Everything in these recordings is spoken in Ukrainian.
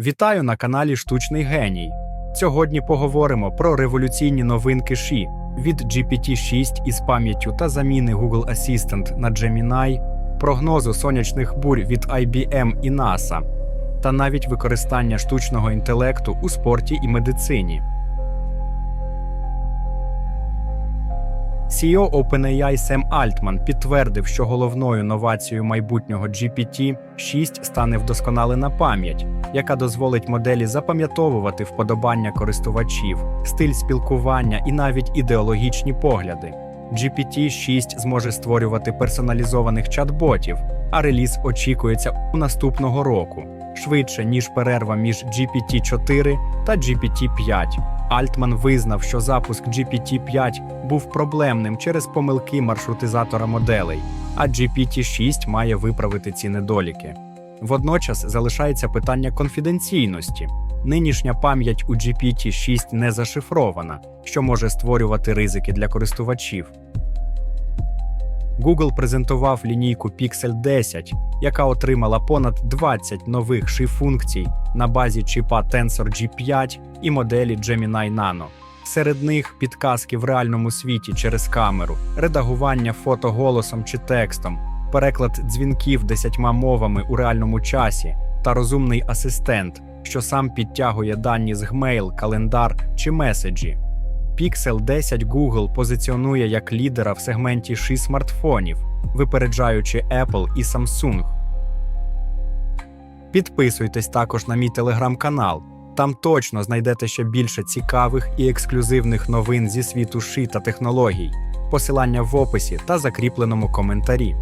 Вітаю на каналі Штучний Геній. Сьогодні поговоримо про революційні новинки Ші від GPT-6 із пам'яттю та заміни Google Assistant на Gemini, прогнозу сонячних бурь від IBM і NASA, та навіть використання штучного інтелекту у спорті і медицині. CEO OpenAI Сем Альтман підтвердив, що головною новацією майбутнього GPT-6 стане вдосконалена пам'ять, яка дозволить моделі запам'ятовувати вподобання користувачів, стиль спілкування і навіть ідеологічні погляди. GPT-6 зможе створювати персоналізованих чат-ботів, а реліз очікується у наступного року, швидше ніж перерва між GPT-4 та GPT-5. Альтман визнав, що запуск GPT-5 був проблемним через помилки маршрутизатора моделей, а GPT-6 має виправити ці недоліки. Водночас залишається питання конфіденційності. Нинішня пам'ять у GPT-6 не зашифрована, що може створювати ризики для користувачів. Google презентував лінійку Pixel 10, яка отримала понад 20 нових ши-функцій на базі чіпа Tensor G5 і моделі Gemini Nano. Серед них підказки в реальному світі через камеру, редагування фото голосом чи текстом, переклад дзвінків десятьма мовами у реальному часі та розумний асистент, що сам підтягує дані з Gmail, календар чи меседжі. Pixel 10 Google позиціонує як лідера в сегменті ши смартфонів, випереджаючи Apple і Samsung. Підписуйтесь також на мій телеграм-канал. Там точно знайдете ще більше цікавих і ексклюзивних новин зі світу ши та технологій. Посилання в описі та закріпленому коментарі.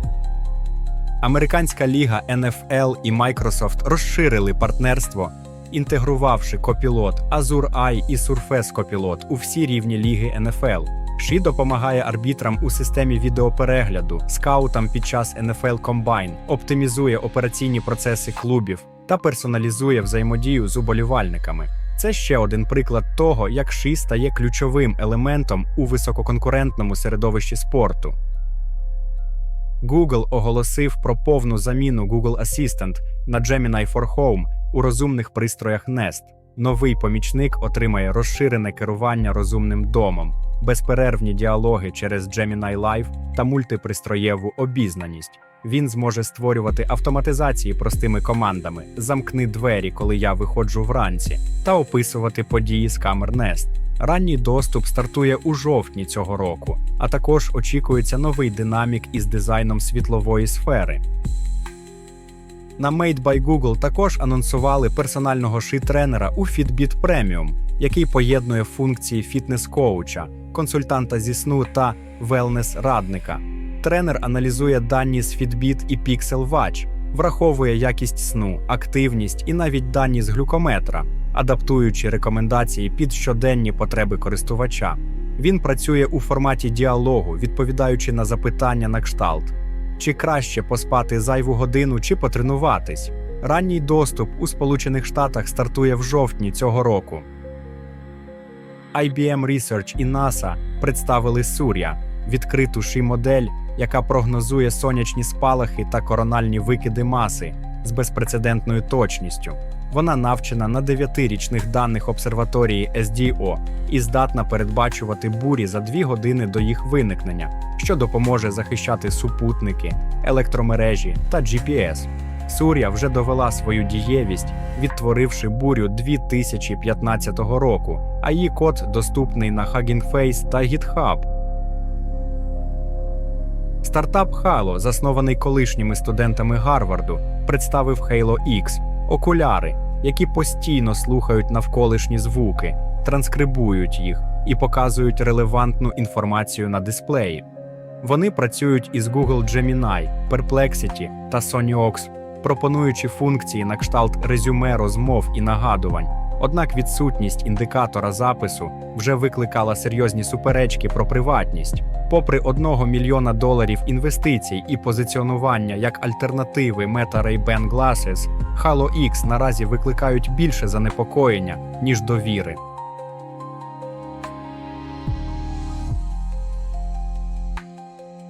Американська ліга NFL і Microsoft розширили партнерство, інтегрувавши Copilot, Azure AI і Surface Copilot у всі рівні ліги NFL. Ші допомагає арбітрам у системі відеоперегляду, скаутам під час NFL Combine, оптимізує операційні процеси клубів та персоналізує взаємодію з уболівальниками. Це ще один приклад того, як Ші стає ключовим елементом у висококонкурентному середовищі спорту. Google оголосив про повну заміну Google Assistant на Gemini for Home у розумних пристроях Nest. Новий помічник отримає розширене керування розумним домом, безперервні діалоги через Gemini Live та мультипристроєву обізнаність. Він зможе створювати автоматизації простими командами, замкни двері, коли я виходжу вранці, та описувати події з камер Nest. Ранній доступ стартує у жовтні цього року, а також очікується новий динамік із дизайном світлової сфери. На Made by Google також анонсували персонального ши-тренера у Fitbit Premium, який поєднує функції фітнес-коуча, консультанта зі сну та велнес-радника. Тренер аналізує дані з Fitbit і Pixel Watch, враховує якість сну, активність і навіть дані з глюкометра, адаптуючи рекомендації під щоденні потреби користувача. Він працює у форматі діалогу, відповідаючи на запитання на кшталт. Чи краще поспати зайву годину чи потренуватись? Ранній доступ у Сполучених Штатах стартує в жовтні цього року. IBM Research і NASA представили Surya – відкриту ши-модель, яка прогнозує сонячні спалахи та корональні викиди маси з безпрецедентною точністю. Вона навчена на дев'ятирічних даних обсерваторії SDO і здатна передбачувати бурі за дві години до їх виникнення, що допоможе захищати супутники, електромережі та GPS. Сур'я вже довела свою дієвість, відтворивши бурю 2015 року, а її код доступний на Hugging Face та GitHub. Стартап Halo, заснований колишніми студентами Гарварду, представив Halo X – окуляри, які постійно слухають навколишні звуки, транскрибують їх і показують релевантну інформацію на дисплеї. Вони працюють із Google Gemini, Perplexity та SonyOx, пропонуючи функції на кшталт резюме розмов і нагадувань. Однак відсутність індикатора запису вже викликала серйозні суперечки про приватність. Попри 1 мільйона доларів інвестицій і позиціонування як альтернативи Meta Ray-Ban Glasses, Halo X наразі викликають більше занепокоєння, ніж довіри.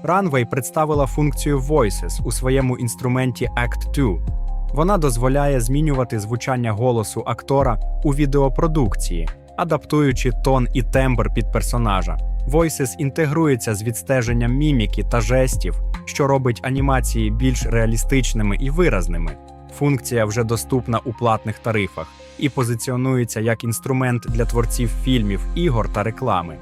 Runway представила функцію Voices у своєму інструменті Act 2. Вона дозволяє змінювати звучання голосу актора у відеопродукції, адаптуючи тон і тембр під персонажа. Voices інтегрується з відстеженням міміки та жестів, що робить анімації більш реалістичними і виразними. Функція вже доступна у платних тарифах і позиціонується як інструмент для творців фільмів, ігор та реклами.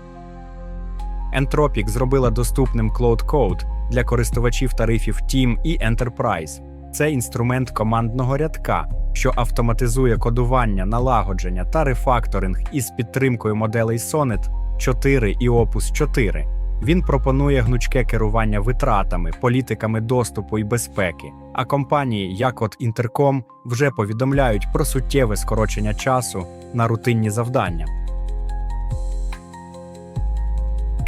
Entropic зробила доступним Cloud Code для користувачів тарифів Team і Enterprise. Це інструмент командного рядка, що автоматизує кодування, налагодження та рефакторинг із підтримкою моделей Sonnet 4 і Opus 4. Він пропонує гнучке керування витратами, політиками доступу і безпеки. А компанії, як от Intercom, вже повідомляють про суттєве скорочення часу на рутинні завдання.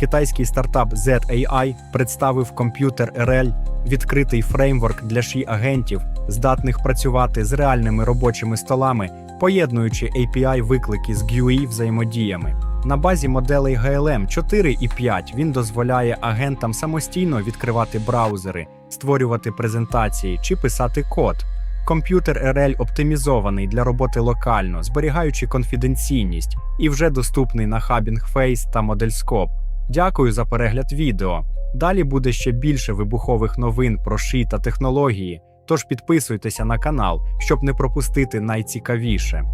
Китайський стартап ZAI представив комп'ютер RL, відкритий фреймворк для ші агентів, здатних працювати з реальними робочими столами, поєднуючи API виклики з GUI взаємодіями. На базі моделей GLM 4 і 5 він дозволяє агентам самостійно відкривати браузери, створювати презентації чи писати код. Комп'ютер RL оптимізований для роботи локально, зберігаючи конфіденційність, і вже доступний на Hugging Face та ModelScope. Дякую за перегляд відео. Далі буде ще більше вибухових новин про ши та технології. Тож підписуйтеся на канал, щоб не пропустити найцікавіше.